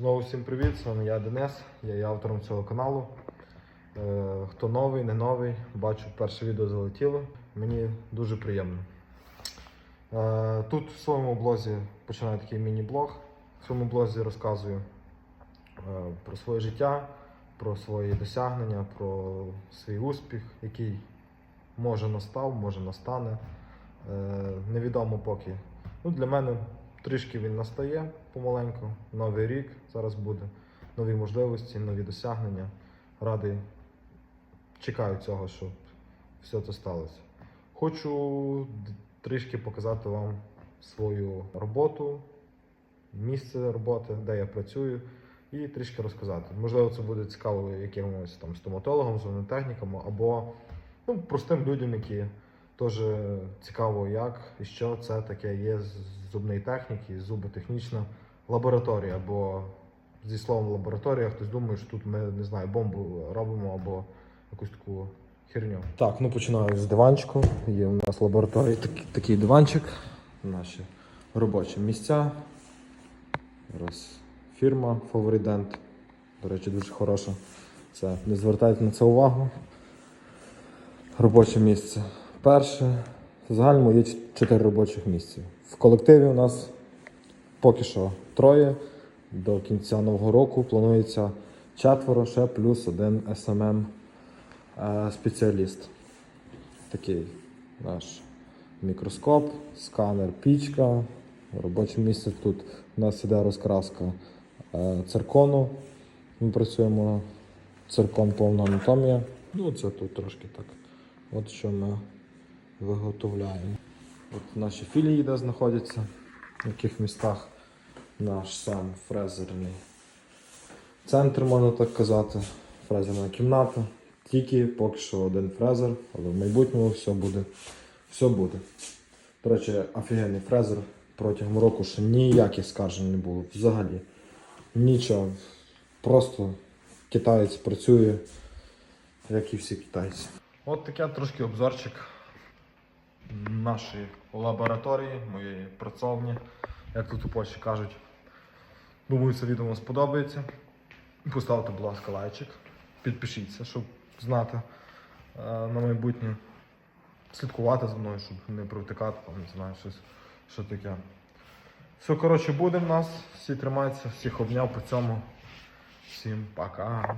Знову всім привіт, з вами я Денис, я є автором цього каналу. Е, Хто новий, не новий, бачу, перше відео залетіло. Мені дуже приємно. Е, Тут в своєму блозі починаю такий міні-блог. В своєму блозі розказую е, про своє життя, про свої досягнення, про свій успіх, який може настав, може настане. Невідомо поки. Ну, для мене трішки він настає помаленьку. Новий рік зараз буде, нові можливості, нові досягнення. Радий, чекаю цього, щоб все це сталося. Хочу трішки показати вам свою роботу, місце роботи, де я працюю, і трішки розказати. Можливо, це буде цікаво якимось там стоматологам, зонотехнікам або ну, простим людям, які теж цікаво, як і що це таке є з зубної техніки, зуботехнічна лабораторія. Бо зі словом лабораторія, хтось думає, що тут ми не знаю, бомбу робимо або якусь таку херню. Так, ну починаю з диванчику. Є у нас в лабораторії такий, диванчик, наші робочі місця. Раз фірма Фаворідент. До речі, дуже хороша. Це не звертайте на це увагу. Робоче місце. Перше. В загальному є чотири робочих місця. В колективі у нас поки що троє. До кінця нового року планується четверо, ще плюс один SMM е, спеціаліст. Такий наш мікроскоп, сканер, пічка. Робоче місце тут у нас іде розкраска е, циркону. Ми працюємо циркон повна анатомія. Ну, це тут трошки так. От що ми виготовляємо. От наші філії, де знаходяться, в яких містах наш сам фрезерний центр, можна так казати, фрезерна кімната. Тільки поки що один фрезер, але в майбутньому все буде. Все буде. До речі, офігенний фрезер протягом року ще ніяких скаржень не було взагалі. Нічого. Просто китаєць працює, як і всі китайці. От таке трошки обзорчик нашої лабораторії, моєї працовні, як тут у Польщі кажуть. Думаю, це відео вам сподобається. Поставте, будь ласка, лайчик, підпишіться, щоб знати е, на майбутнє. Слідкувати за мною, щоб не провтикати, не знаю, щось, що таке. Все, коротше, буде в нас. Всі тримаються, всіх обняв по цьому. Всім пока.